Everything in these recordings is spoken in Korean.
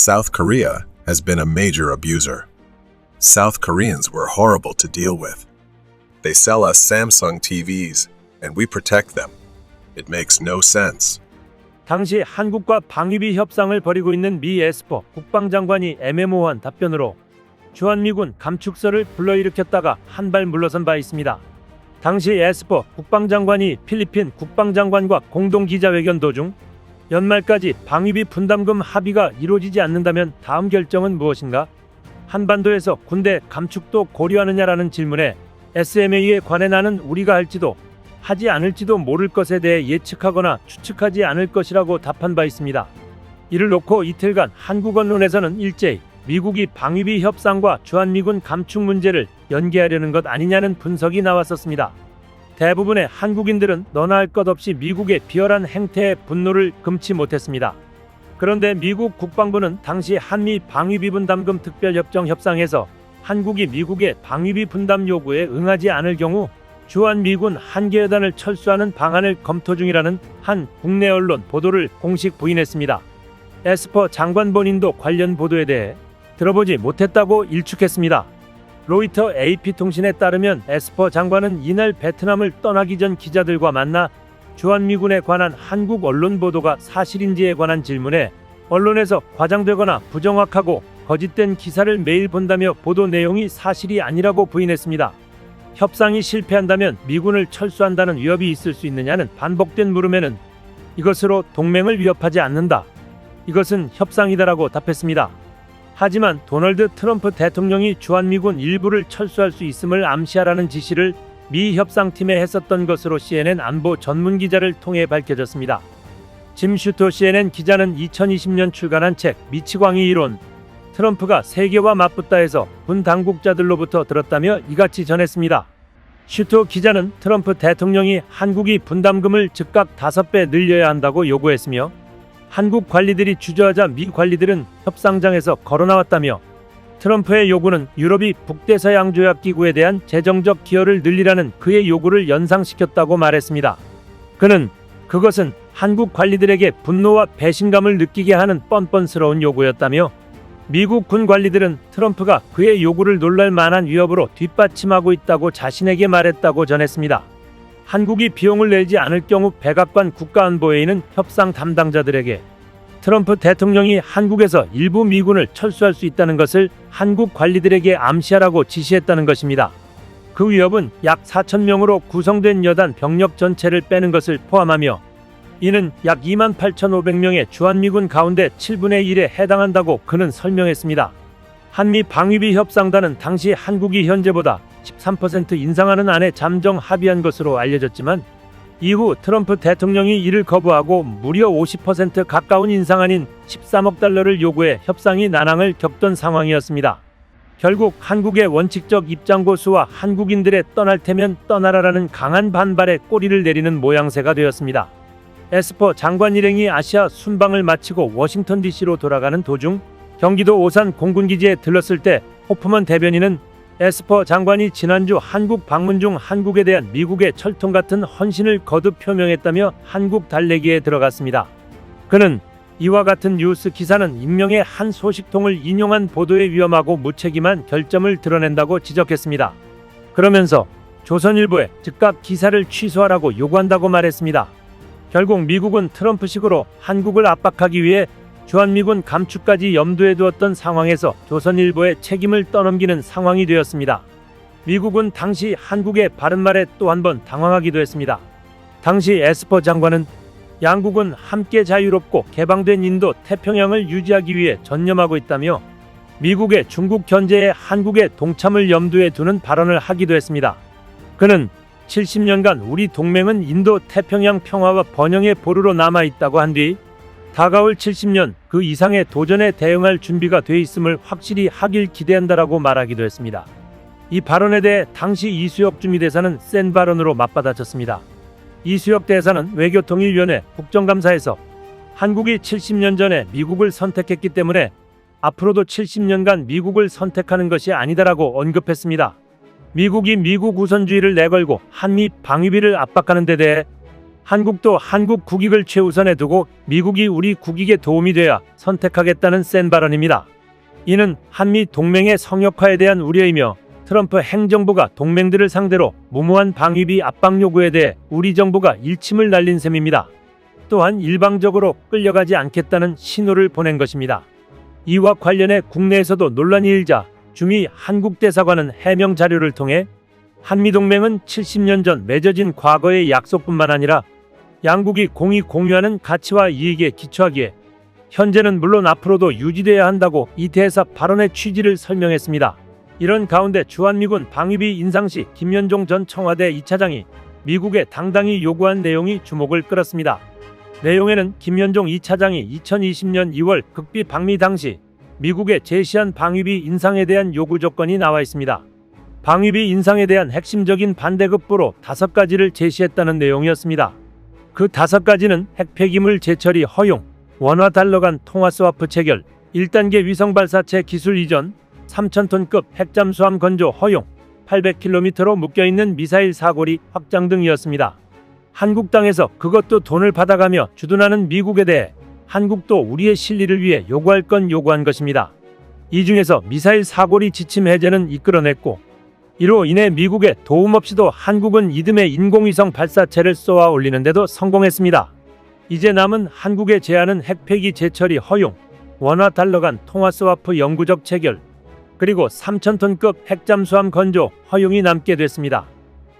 South Korea has been a major abuser. South Koreans were horrible to deal with. They sell us Samsung TVs, and we protect them. It makes no sense. 당시 한국과 방위비 협상을 벌이고 있는 미 에스퍼 국방장관이 애매모호한 답변으로 주한미군 감축서를 불러일으켰다가 한 발 물러선 바 있습니다. 당시 에스퍼 국방장관이 필리핀 국방장관과 공동 기자회견 도중 연말까지 방위비 분담금 합의가 이루어지지 않는다면 다음 결정은 무엇인가? 한반도에서 군대 감축도 고려하느냐라는 질문에 SMA에 관해 나는 우리가 할지도 하지 않을지도 모를 것에 대해 예측하거나 추측하지 않을 것이라고 답한 바 있습니다. 이를 놓고 이틀간 한국 언론에서는 일제히 미국이 방위비 협상과 주한미군 감축 문제를 연계하려는 것 아니냐는 분석이 나왔었습니다. 대부분의 한국인들은 너나 할 것 없이 미국의 비열한 행태에 분노를 금치 못했습니다. 그런데 미국 국방부는 당시 한미 방위비 분담금 특별협정 협상에서 한국이 미국의 방위비 분담 요구에 응하지 않을 경우 주한미군 한개 여단을 철수하는 방안을 검토 중이라는 한 국내 언론 보도를 공식 부인했습니다. 에스퍼 장관 본인도 관련 보도에 대해 들어보지 못했다고 일축했습니다. 로이터 AP통신에 따르면 에스퍼 장관은 이날 베트남을 떠나기 전 기자들과 만나 주한미군에 관한 한국 언론 보도가 사실인지에 관한 질문에 언론에서 과장되거나 부정확하고 거짓된 기사를 매일 본다며 보도 내용이 사실이 아니라고 부인했습니다. 협상이 실패한다면 미군을 철수한다는 위협이 있을 수 있느냐는 반복된 물음에는 이것으로 동맹을 위협하지 않는다. 이것은 협상이다라고 답했습니다. 하지만 도널드 트럼프 대통령이 주한미군 일부를 철수할 수 있음을 암시하라는 지시를 미 협상팀에 했었던 것으로 CNN 안보 전문 기자를 통해 밝혀졌습니다. 짐 슈터 CNN 기자는 2020년 출간한 책 미치광이 이론 트럼프가 세계와 맞붙다 해서 군 당국자들로부터 들었다며 이같이 전했습니다. 슈터 기자는 트럼프 대통령이 한국이 분담금을 즉각 5배 늘려야 한다고 요구했으며 한국 관리들이 주저하자 미 관리들은 협상장에서 걸어나왔다며 트럼프의 요구는 유럽이 북대서양 조약 기구에 대한 재정적 기여를 늘리라는 그의 요구를 연상시켰다고 말했습니다. 그는 그것은 한국 관리들에게 분노와 배신감을 느끼게 하는 뻔뻔스러운 요구였다며 미국 군 관리들은 트럼프가 그의 요구를 놀랄 만한 위협으로 뒷받침하고 있다고 자신에게 말했다고 전했습니다. 한국이 비용을 내지 않을 경우 백악관 국가안보회의는 협상 담당자들에게 트럼프 대통령이 한국에서 일부 미군을 철수할 수 있다는 것을 한국 관리들에게 암시하라고 지시했다는 것입니다. 그 위협은 약 4천 명으로 구성된 여단 병력 전체를 빼는 것을 포함하며 이는 약 2만 8,500명의 주한미군 가운데 7분의 1에 해당한다고 그는 설명했습니다. 한미 방위비 협상단은 당시 한국이 현재보다 13% 인상하는 안에 잠정 합의한 것으로 알려졌지만 이후 트럼프 대통령이 이를 거부하고 무려 50% 가까운 인상안인 13억 달러를 요구해 협상이 난항을 겪던 상황이었습니다. 결국 한국의 원칙적 입장 고수와 한국인들의 떠날 테면 떠나라라는 강한 반발에 꼬리를 내리는 모양새가 되었습니다. 에스퍼 장관 일행이 아시아 순방을 마치고 워싱턴 DC로 돌아가는 도중 경기도 오산 공군기지에 들렀을 때 호프먼 대변인은 에스퍼 장관이 지난주 한국 방문 중 한국에 대한 미국의 철통 같은 헌신을 거듭 표명했다며 한국 달래기에 들어갔습니다. 그는 이와 같은 뉴스 기사는 익명의 한 소식통을 인용한 보도에 위험하고 무책임한 결점을 드러낸다고 지적했습니다. 그러면서 조선일보에 즉각 기사를 취소하라고 요구한다고 말했습니다. 결국 미국은 트럼프식으로 한국을 압박하기 위해 주한미군 감축까지 염두에 두었던 상황에서 조선일보의 책임을 떠넘기는 상황이 되었습니다. 미국은 당시 한국의 바른말에 또 한 번 당황하기도 했습니다. 당시 에스퍼 장관은 양국은 함께 자유롭고 개방된 인도 태평양을 유지하기 위해 전념하고 있다며 미국의 중국 견제에 한국의 동참을 염두에 두는 발언을 하기도 했습니다. 그는 70년간 우리 동맹은 인도 태평양 평화와 번영의 보루로 남아 있다고 한 뒤 다가올 70년 그 이상의 도전에 대응할 준비가 돼 있음을 확실히 하길 기대한다라고 말하기도 했습니다. 이 발언에 대해 당시 이수혁 주미대사는 센 발언으로 맞받아쳤습니다. 이수혁 대사는 외교통일위원회 국정감사에서 한국이 70년 전에 미국을 선택했기 때문에 앞으로도 70년간 미국을 선택하는 것이 아니다라고 언급했습니다. 미국이 미국 우선주의를 내걸고 한미 방위비를 압박하는 데 대해 한국도 한국 국익을 최우선에 두고 미국이 우리 국익에 도움이 돼야 선택하겠다는 센 발언입니다. 이는 한미 동맹의 성역화에 대한 우려이며 트럼프 행정부가 동맹들을 상대로 무모한 방위비 압박 요구에 대해 우리 정부가 일침을 날린 셈입니다. 또한 일방적으로 끌려가지 않겠다는 신호를 보낸 것입니다. 이와 관련해 국내에서도 논란이 일자 주미 한국 대사관은 해명 자료를 통해 한미동맹은 70년 전 맺어진 과거의 약속뿐만 아니라 양국이 공이 공유하는 가치와 이익에 기초하기에 현재는 물론 앞으로도 유지돼야 한다고 이 대사 발언의 취지를 설명했습니다. 이런 가운데 주한미군 방위비 인상 시 김연종 전 청와대 2차장이 미국에 당당히 요구한 내용이 주목을 끌었습니다. 내용에는 김연종 2차장이 2020년 2월 극비 방미 당시 미국에 제시한 방위비 인상에 대한 요구 조건이 나와 있습니다. 방위비 인상에 대한 핵심적인 반대급부로 다섯 가지를 제시했다는 내용이었습니다. 그 다섯 가지는 핵폐기물 재처리 허용, 원화 달러 간 통화 스와프 체결, 1단계 위성 발사체 기술 이전, 3,000톤급 핵잠수함 건조 허용, 800km로 묶여 있는 미사일 사거리 확장 등이었습니다. 한국 땅에서 그것도 돈을 받아가며 주둔하는 미국에 대해 한국도 우리의 실리를 위해 요구할 건 요구한 것입니다. 이 중에서 미사일 사거리 지침 해제는 이끌어냈고 이로 인해 미국의 도움 없이도 한국은 이듬해 인공위성 발사체를 쏘아 올리는데도 성공했습니다. 이제 남은 한국의 제안은 핵폐기 재처리 허용, 원화 달러 간 통화 스와프 영구적 체결, 그리고 3,000톤급 핵잠수함 건조 허용이 남게 됐습니다.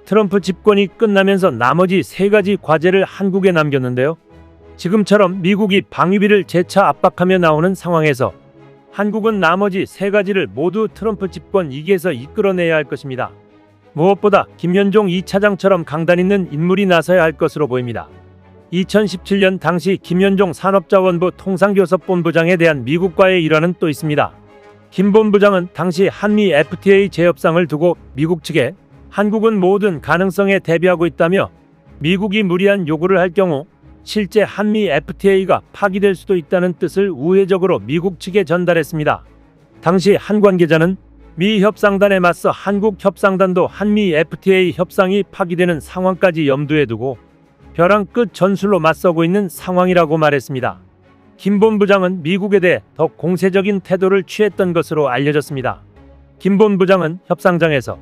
트럼프 집권이 끝나면서 나머지 세 가지 과제를 한국에 남겼는데요. 지금처럼 미국이 방위비를 재차 압박하며 나오는 상황에서 한국은 나머지 세 가지를 모두 트럼프 집권 2기에서 이끌어내야 할 것입니다. 무엇보다 김현종 2차장처럼 강단 있는 인물이 나서야 할 것으로 보입니다. 2017년 당시 김현종 산업자원부 통상교섭본부장에 대한 미국과의 일화는 또 있습니다. 김 본부장은 당시 한미 FTA 재협상을 두고 미국 측에 한국은 모든 가능성에 대비하고 있다며 미국이 무리한 요구를 할 경우 실제 한미 FTA가 파기될 수도 있다는 뜻을 우회적으로 미국 측에 전달했습니다. 당시 한 관계자는 미 협상단에 맞서 한국 협상단도 한미 FTA 협상이 파기되는 상황까지 염두에 두고 벼랑 끝 전술로 맞서고 있는 상황이라고 말했습니다. 김 본부장은 미국에 대해 더 공세적인 태도를 취했던 것으로 알려졌습니다. 김 본부장은 협상장에서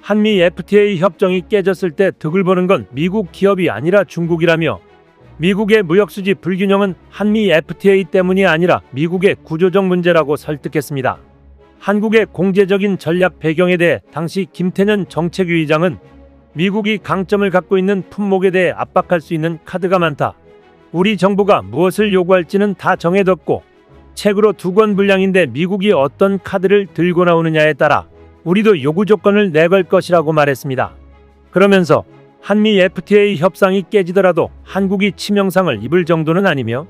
한미 FTA 협정이 깨졌을 때 득을 보는 건 미국 기업이 아니라 중국이라며 미국의 무역수지 불균형은 한미 FTA 때문이 아니라 미국의 구조적 문제라고 설득했습니다. 한국의 공제적인 전략 배경에 대해 당시 김태년 정책위 의장은 미국이 강점을 갖고 있는 품목에 대해 압박할 수 있는 카드가 많다. 우리 정부가 무엇을 요구할지는 다 정해뒀고 책으로 두 권 분량인데 미국이 어떤 카드를 들고 나오느냐에 따라 우리도 요구 조건을 내걸 것이라고 말했습니다. 그러면서 한미 FTA 협상이 깨지더라도 한국이 치명상을 입을 정도는 아니며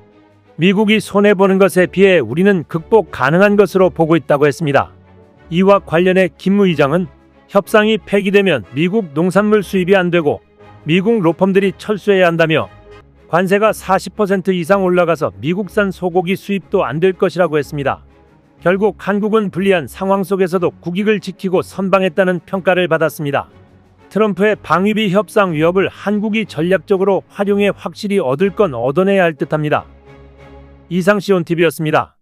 미국이 손해보는 것에 비해 우리는 극복 가능한 것으로 보고 있다고 했습니다. 이와 관련해 김 의장은 협상이 폐기되면 미국 농산물 수입이 안 되고 미국 로펌들이 철수해야 한다며 관세가 40% 이상 올라가서 미국산 소고기 수입도 안 될 것이라고 했습니다. 결국 한국은 불리한 상황 속에서도 국익을 지키고 선방했다는 평가를 받았습니다. 트럼프의 방위비 협상 위협을 한국이 전략적으로 활용해 확실히 얻을 건 얻어내야 할 듯합니다. 이상 시온TV였습니다.